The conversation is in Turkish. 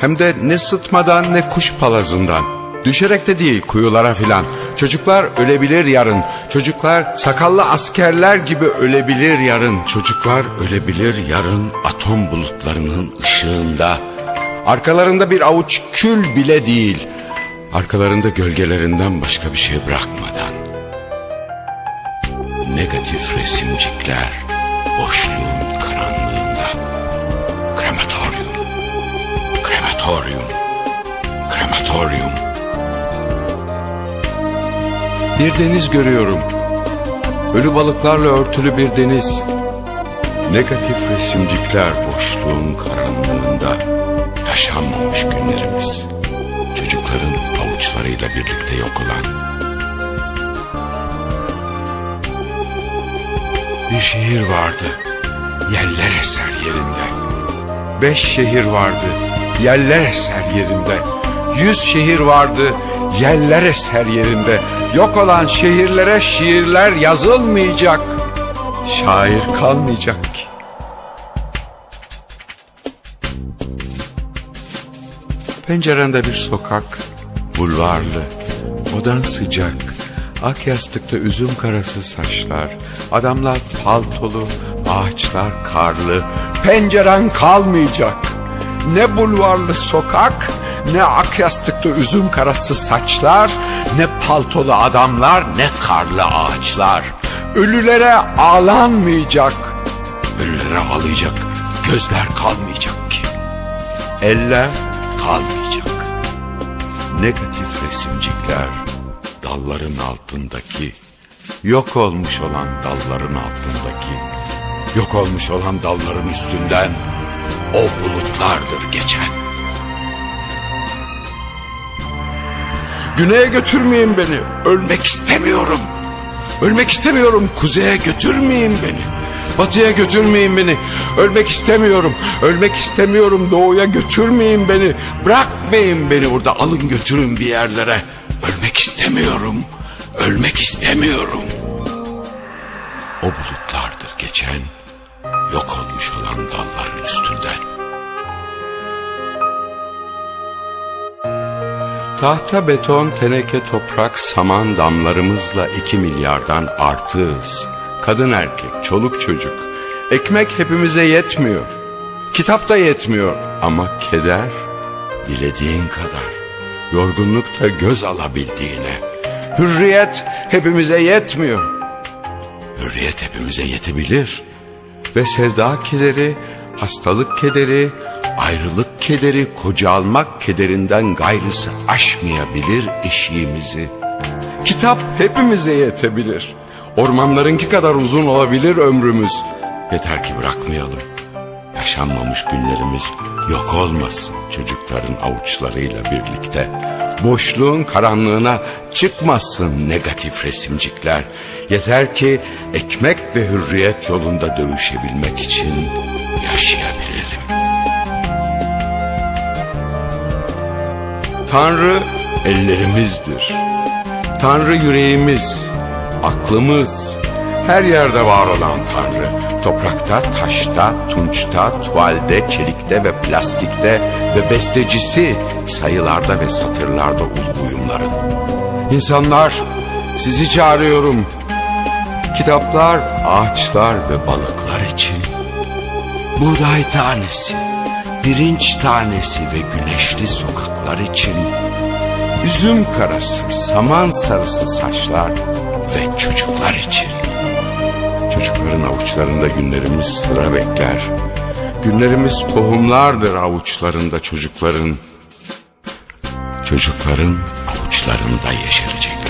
Hem de ne sıtmadan ne kuş palazından. Düşerek de değil kuyulara filan. Çocuklar ölebilir yarın. Çocuklar sakallı askerler gibi ölebilir yarın. Çocuklar ölebilir yarın atom bulutlarının ışığında. Arkalarında bir avuç kül bile değil. Arkalarında gölgelerinden başka bir şey bırakmadan. Negatif resimcikler boşluğun Bir deniz görüyorum. Ölü balıklarla örtülü bir deniz. Negatif resimcikler boşluğun karanlığında. Yaşanmamış günlerimiz. Çocukların avuçlarıyla birlikte yok olan. Bir şehir vardı. Yeller eser yerinde. Beş şehir vardı. Yeller eser yerinde. Yüz şehir vardı. Yeller eser yerinde. Yok olan şehirlere şiirler yazılmayacak. Şair kalmayacak ki. Pencerende bir sokak, bulvarlı, odan sıcak, ak yastıkta üzüm karası saçlar, adamlar paltolu, ağaçlar karlı, penceren kalmayacak. Ne bulvarlı sokak, ne ak yastıkta üzüm karası saçlar, ne paltolu adamlar, ne karlı ağaçlar. Ölülere ağlanmayacak, ölülere ağlayacak gözler kalmayacak ki. Eller kalmayacak. Negatif resimcikler dalların altındaki, yok olmuş olan dalların altındaki, yok olmuş olan dalların üstünden o bulutlardır geçen. Güneye götürmeyin beni, ölmek istemiyorum. Ölmek istemiyorum, kuzeye götürmeyin beni. Batıya götürmeyin beni. Ölmek istemiyorum. Ölmek istemiyorum. Doğuya götürmeyin beni. Bırakmayın beni burada. Alın götürün bir yerlere. Ölmek istemiyorum. Ölmek istemiyorum. O bulutlardır geçen, yok olmuş olan dalların üstünden. Tahta beton, teneke toprak, saman damlarımızla iki milyardan artığız. Kadın erkek, çoluk çocuk. Ekmek hepimize yetmiyor. Kitap da yetmiyor ama keder dilediğin kadar. Yorgunluk da göz alabildiğine. Hürriyet hepimize yetmiyor. Hürriyet hepimize yetebilir. Ve sevda kederi, hastalık kederi, ayrılık kederi, koca almak kederinden gayrısı aşmayabilir eşiğimizi. Kitap hepimize yetebilir. Ormanlarınki kadar uzun olabilir ömrümüz. Yeter ki bırakmayalım. Yaşanmamış günlerimiz yok olmasın çocukların avuçlarıyla birlikte. Boşluğun karanlığına çıkmasın negatif resimcikler. Yeter ki ekmek ve hürriyet yolunda dövüşebilmek için yaşayabilelim. Tanrı ellerimizdir. Tanrı yüreğimiz, aklımız, her yerde var olan Tanrı. Toprakta, taşta, tunçta, tuvalde, çelikte ve plastikte ve bestecisi sayılarda ve satırlarda ul uyumların. İnsanlar sizi çağırıyorum. Kitaplar, ağaçlar ve balıklar için. Buğday tanesi, pirinç tanesi ve güneşli sokaklar için. Üzüm karası, saman sarısı saçlar ve çocuklar için. Çocukların avuçlarında günlerimiz sıra bekler. Günlerimiz tohumlardır avuçlarında çocukların. Çocukların avuçlarında yeşerecek.